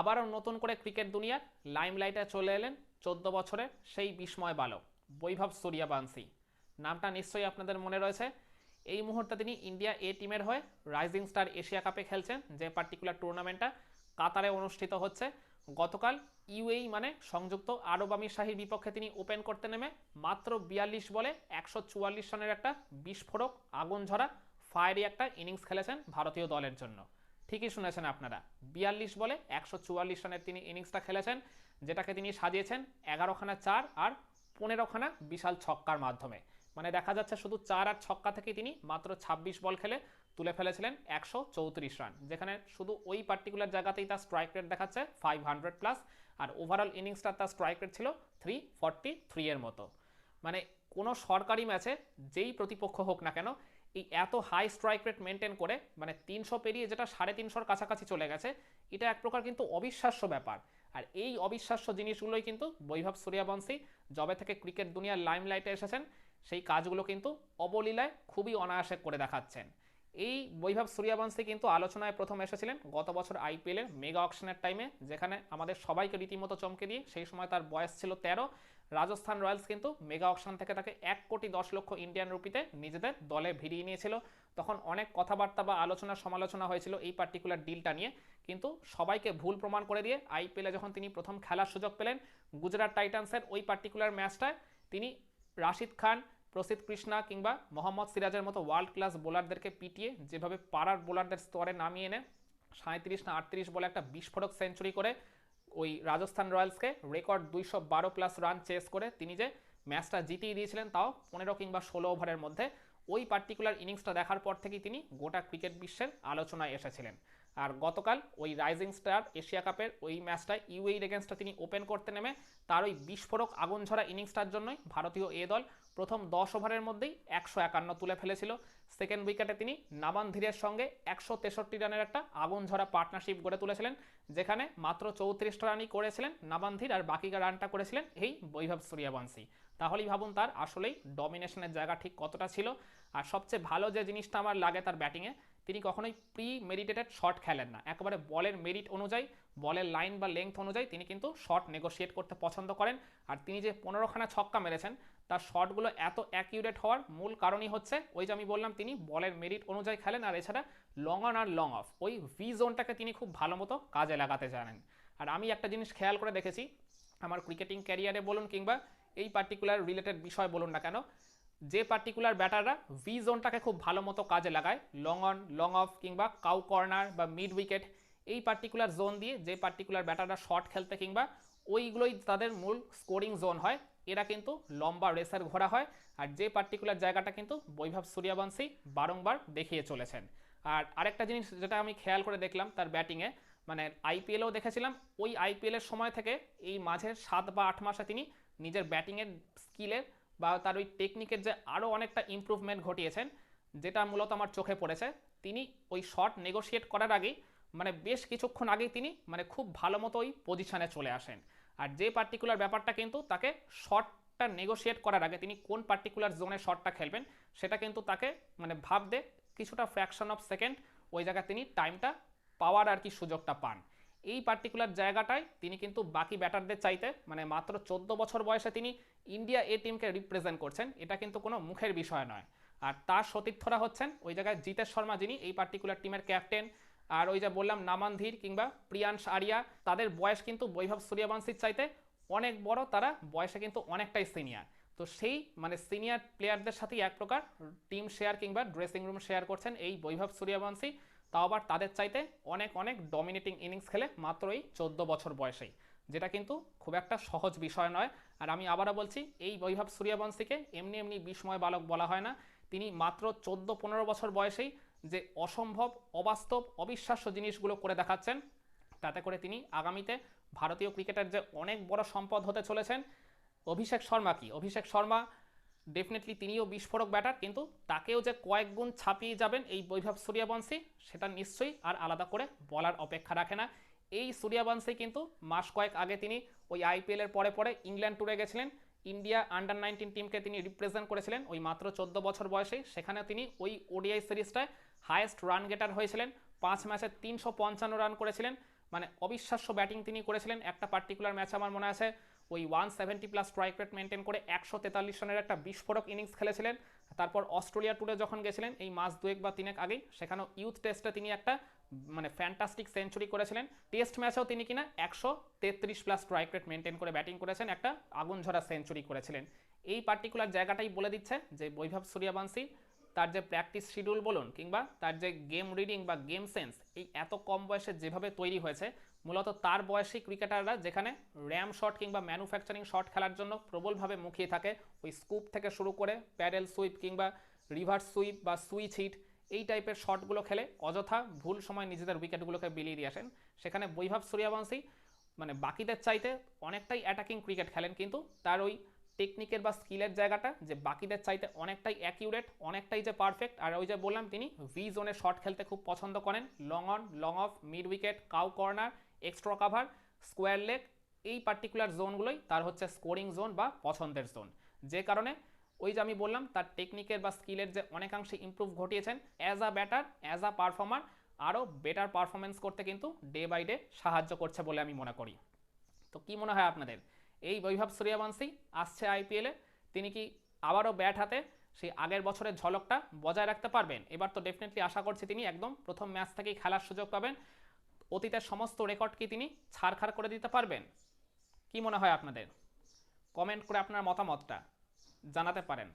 আবারও নতুন করে ক্রিকেট দুনিয়ার লাইমলাইটে চলে এলেন চোদ্দ বছরের সেই বিস্ময় বালক, বৈভব সূর্যবংশী। নামটা নিশ্চয়ই আপনাদের মনে রয়েছে। এই মুহূর্তে তিনি ইন্ডিয়া এ টিমের হয়ে রাইজিং স্টার এশিয়া কাপে খেলছেন, যে পার্টিকুলার টুর্নামেন্টটা কাতারে অনুষ্ঠিত হচ্ছে। গতকাল ইউএই মানে সংযুক্ত আরব আমির শাহীর বিপক্ষে তিনি ওপেন করতে নেমে মাত্র বিয়াল্লিশ বলে একশো চুয়াল্লিশ রানের একটা বিস্ফোরক আগুন ঝরা, ফায়ারি একটা ইনিংস খেলেছেন ভারতীয় দলের জন্য। ঠিকই শুনেছেন আপনারা। বিয়াল্লিশ বলে একশো চুয়াল্লিশ রানের তিনি ইনিংসটা খেলেছেন, যেটাকে তিনি সাজিয়েছেন এগারোখানা চার আর পনেরোখানা বিশাল ছক্কার মাধ্যমে। মানে দেখা যাচ্ছে শুধু চার আর ছক্কা থেকে তিনি মাত্র ২৬ বল খেলে তুলে ফেলেছিলেন একশো চৌত্রিশ রান, যেখানে শুধু ওই পার্টিকুলার জায়গাতেই তার স্ট্রাইক রেট দেখাচ্ছে ফাইভ হান্ড্রেড প্লাস আর ওভারঅল ইনিংসটা তার স্ট্রাইক রেট ছিল থ্রি ফর্টি থ্রি এর মতো। মানে কোনো সরকারি ম্যাচে যেই প্রতিপক্ষ হোক না কেন এই এত হাই স্ট্রাইক রেট মেনটেন করে মানে তিনশো পেরিয়ে যেটা সাড়ে তিনশোর কাছাকাছি চলে গেছে, এটা এক প্রকার কিন্তু অবিশ্বাস্য ব্যাপার। আর এই অবিশ্বাস্য জিনিসগুলোই কিন্তু বৈভব সূর্যবংশী জবে থেকে ক্রিকেট দুনিয়ার লাইমলাইটে এসেছেন, সেই কাজগুলো কিন্তু অবলীলায় খুবই অনায়াসে করে দেখাচ্ছেন। এই বৈভব সূর্যবংশী কিন্তু আলোচনায় প্রথম এসেছিলেন। গত বছর আইপিএলের মেগা অকশনের টাইমে যেখানে আমাদের সবাইকে রীতিমতো চমকে দিয়ে সেই সময় তার বয়স ছিল তেরো। রাজস্থান রয়্যালস কিন্তু মেগা অকশন থেকে তাকে এক কোটি দশ লক্ষ ইন্ডিয়ান রুপিতে নিজেদের দলে ভিড়িয়ে নিয়েছিল। তখন অনেক কথাবার্তা বা আলোচনা সমালোচনা হয়েছিল এই পার্টিকুলার ডিলটা নিয়ে। কিন্তু সবাইকে ভুল প্রমাণ করে দিয়ে আইপিএলে যখন তিনি প্রথম খেলার সুযোগ পেলেন, গুজরাট টাইটান্সের ওই পার্টিকুলার ম্যাচটায় তিনি রাশিদ খান প্রসিদ কৃষ্ণা কিংবা মোহাম্মদ সিরাজের মতো ওয়ার্ল্ড ক্লাস বোলারদেরকে পিটিয়ে যেভাবে পাড়ার বোলারদের স্তরে নামিয়ে এনে সাঁত্রিশ না আটত্রিশ বলে একটা বিস্ফোরক সেঞ্চুরি করে ওই রাজস্থান রয়্যালসকে রেকর্ড দুইশো বারো প্লাস রান চেস করে তিনি যে ম্যাচটা জিতিয়ে দিয়েছিলেন তাও পনেরো কিংবা ষোলো ওভারের মধ্যে, ওই পার্টিকুলার ইনিংসটা দেখার পর থেকেই তিনি গোটা ক্রিকেট বিশ্বের আলোচনায় এসেছিলেন। আর গতকাল ওই রাইজিং স্টার এশিয়া কাপের ওই ম্যাচটায় ইউএইর এগেনস্টটা তিনি ওপেন করতে নেমে তার ওই বিস্ফোরক আগুন ঝরা ইনিংসটার জন্যই ভারতীয় এ দল প্রথম দশ ওভারের মধ্যেই একশো একান্ন তুলে ফেলেছিল। সেকেন্ড উইকেটে তিনি নাবান ধীরের সঙ্গে একশো তেষট্টি রানের একটা আগুন ঝরা পার্টনারশিপ গড়ে তুলেছিলেন, যেখানে মাত্র চৌত্রিশটা রানই করেছিলেন নাবান ধীর আর বাকি রানটা করেছিলেন এই বৈভব সূর্যবংশী। তাহলেই ভাবুন তার আসলেই ডমিনেশনের জায়গা ঠিক কতটা ছিল। আর সবচেয়ে ভালো যে জিনিসটা আমার লাগে তার ব্যাটিংয়ে তিনি কখনোই প্রি মেডিটেটেড শট খেলেন না। একেবারে বলের মেরিট অনুযায়ী, বলের লাইন বা লেংথ অনুযায়ী তিনি কিন্তু শট নেগোশিয়েট করতে পছন্দ করেন। আর তিনি যে পনেরোখানা ছক্কা মেরেছেন, তার শটগুলো এত অ্যাকিউরেট হওয়ার মূল কারণই হচ্ছে, ওই যে আমি বললাম তিনি বলের মেরিট অনুযায়ী খেলেন, আর এছাড়া লং অন আর লং অফ ওই ভি জোনটাকে তিনি খুব ভালো মতো কাজে লাগাতে জানেন। আর আমি একটা জিনিস খেয়াল করে দেখেছি, আমার ক্রিকেটিং ক্যারিয়ারে বলুন কিংবা এই পার্টিকুলার রিলেটেড বিষয় বলুন না কেন যে পার্টিকুলার ব্যাটাররা ভি জোনটাকে খুব ভালো মতো কাজে লাগায় লং অন লং অফ কিংবা কাউ কর্নার বা মিড উইকেট এই পার্টিকুলার জোন দিয়ে যে পার্টিকুলার ব্যাটাররা শর্ট খেলতে কিংবা ওইগুলোই তাদের মূল স্কোরিং জোন হয়, এরা কিন্তু লম্বা রেসার ঘোরা হয় আর যে পার্টিকুলার জায়গাটা কিন্তু বৈভব সূর্যবংশী বারংবার দেখিয়ে চলেছেন। আর আরেকটা জিনিস যেটা আমি খেয়াল করে দেখলাম তার ব্যাটিংয়ে মানে আইপিএলেও দেখেছিলাম, ওই আইপিএলের সময় থেকে এই মাঝের সাত বা আট মাসে তিনি নিজের ব্যাটিংয়ের স্কিলের বা তার ওই টেকনিকের যে আরও অনেকটা ইম্প্রুভমেন্ট ঘটিয়েছেন, যেটা মূলত আমার চোখে পড়েছে, তিনি ওই শট নেগোশিয়েট করার আগেই মানে বেশ কিছুক্ষণ আগেই তিনি মানে খুব ভালো মতো ওই পজিশানে চলে আসেন। আর যে পার্টিকুলার ব্যাপারটা কিন্তু তাকে শটটা নেগোশিয়েট করার আগে, তিনি কোন পার্টিকুলার জোনে শটটা খেলবেন, সেটা কিন্তু তাকে মানে ভাবতে কিছুটা ফ্র্যাকশন অফ সেকেন্ড ওই জায়গায় তিনি টাইমটা পাওয়ার আর কি সুযোগটা পান। এই পার্টিকুলার জায়গাটায় তিনি কিন্তু বাকি ব্যাটারদের চাইতে মানে মাত্র চোদ্দ বছর বয়সে তিনি ইন্ডিয়া এ টিমকে রিপ্রেজেন্ট করছেন, এটা কিন্তু কোনো মুখের বিষয় নয়। আর তার সতীর্থরা হচ্ছেন ওই জায়গায় জিতেশ শর্মা যিনি, এই পার্টিকুলার টিমের ক্যাপ্টেন আর ওই যে বললাম, নামান ধীর কিংবা প্রিয়াংশ আরিয়া, তাদের বয়স কিন্তু বৈভব সূর্যবংশীর চাইতে অনেক বড়, তারা বয়সে কিন্তু অনেকটাই সিনিয়র তো সেই মানে সিনিয়র প্লেয়ারদের সাথেই এক প্রকার টিম শেয়ার কিংবা ড্রেসিং রুম শেয়ার করছেন এই বৈভব সূর্যবংশী। তাও আবার তাদের চাইতে অনেক অনেক ডমিনেটিং ইনিংস খেলে মাত্র এই চোদ্দ বছর বয়সেই। যেটা কিন্তু খুব একটা সহজ বিষয় নয়। আর আমি আবারও বলছি, এই বৈভব সূর্যবংশীকে এমনি এমনি বিস্ময় বালক বলা হয় না। তিনি মাত্র চোদ্দ পনেরো বছর বয়সেই যে অসম্ভব, অবাস্তব, অবিশ্বাস্য জিনিসগুলো করে দেখাচ্ছেন, তাতে করে তিনি আগামীতে ভারতীয় ক্রিকেটের যে অনেক বড় সম্পদ হতে চলেছেন, অভিষেক শর্মা কি? অভিষেক শর্মা ডেফিনেটলি তিনিও বিস্ফোরক ব্যাটার কিন্তু তাকেও যে কয়েক গুণ ছাপিয়ে যাবেন এই বৈভব সূর্যবংশী, সেটা নিশ্চয়ই আর আলাদা করে বলার অপেক্ষা রাখে না। এই সূর্যবংশী কিন্তু মাস কয়েক আগে তিনি ওই আইপিএলের পরে পরে ইংল্যান্ড ট্যুরে গেছিলেন। ইন্ডিয়া আন্ডার নাইনটিন টিমকে তিনি রিপ্রেজেন্ট করেছিলেন ওই মাত্র চোদ্দ বছর বয়সে। সেখানে তিনি ওই ওডিআই সিরিজটায় হায়েস্ট রান গেটার হয়েছিলেন। পাঁচ ম্যাচে তিনশো পঞ্চান্ন রান করেছিলেন। মানে অবিশ্বাস্য ব্যাটিং তিনি করেছিলেন। একটা পার্টিকুলার ম্যাচ আমার মনে আছে, ওই one seventy plus strike rate maintain করে একশো তেতাল্লিশ রানের একটা বিস্ফোরক ইনিংস খেলেছিলেন। তারপর অস্ট্রেলিয়া ট্যুরে যখন গেছিলেন, এই মাস দুয়েক বা তিনেক আগেই, সেখানেও ইউথ টেস্টে তিনি একটা মানে ফ্যান্টাস্টিক সেঞ্চুরি করেছিলেন। টেস্ট ম্যাচেও তিনি কিনা একশো তেত্রিশ প্লাস স্ট্রাইক রেট মেনটেন করে ব্যাটিং করেছেন, একটা আগুন ঝরা সেঞ্চুরি করেছিলেন। এই পার্টিকুলার জায়গাটাই বলে দিচ্ছে যে বৈভব সূর্যবংশী তার যে প্র্যাকটিস শিডিউল বলুন কিংবা তার যে গেম রিডিং বা গেম সেন্স এই এত কম বয়সে যেভাবে তৈরি হয়েছে, মূলত তার বয়সী ক্রিকেটাররা যেখানে র্যাম শট কিংবা ম্যানুফ্যাকচারিং শট খেলার জন্য প্রবলভাবে মুখিয়ে থাকে, ওই স্কুপ থেকে শুরু করে প্যারেল সুইপ কিংবা রিভার্স সুইপ বা সুইচ হিট এই টাইপের শটগুলো খেলে অযথা ভুল সময় নিজেদের উইকেটগুলোকে বিলিয়ে দিয়ে আসেন। সেখানে বৈভব সূর্যবংশী মানে বাকিদের চাইতে অনেকটাই অ্যাটাকিং ক্রিকেট খেলেন কিন্তু তার ওই টেকনিকের বা স্কিলের জায়গাটা যে বাকিদের চাইতে অনেকটাই অ্যাকিউরেট অনেকটাই যে পারফেক্ট আর ওই যে বললাম তিনি ভি জোনে শট খেলতে খুব পছন্দ করেন। Long on long off mid wicket cow corner extra cover square leg এই পার্টিকুলার জোনগুলোই তার হচ্ছে স্কোরিং জোন বা পছন্দের জোন যে কারণে ওই যে আমি বললাম, তার টেকনিকের বা স্কিলের যে অনেকাংশে improve ঘটিয়েছেন as a batter as a performer আরও বেটার পারফরমেন্স করতে কিন্তু ডে বাই ডে সাহায্য করছে বলে আমি মনে করি। তো কি মনে হয় আপনাদের? এই বৈভব সূর্যবংশী আসছে আইপিএলে তিনি কি আবারও ব্যাট হাতে? সেই আগের বছরের ঝলকটা বজায় রাখতে পারবেন? এবার তো ডেফিনেটলি আশা করছি তিনি একদম প্রথম ম্যাচ থেকেই খেলার সুযোগ পাবেন। অতীতের সমস্ত রেকর্ড কি তিনি ছাড়খাড় করে দিতে পারবেন? কি মনে হয় আপনাদের? কমেন্ট করে আপনার মতামতটা। জানাতে পারেন।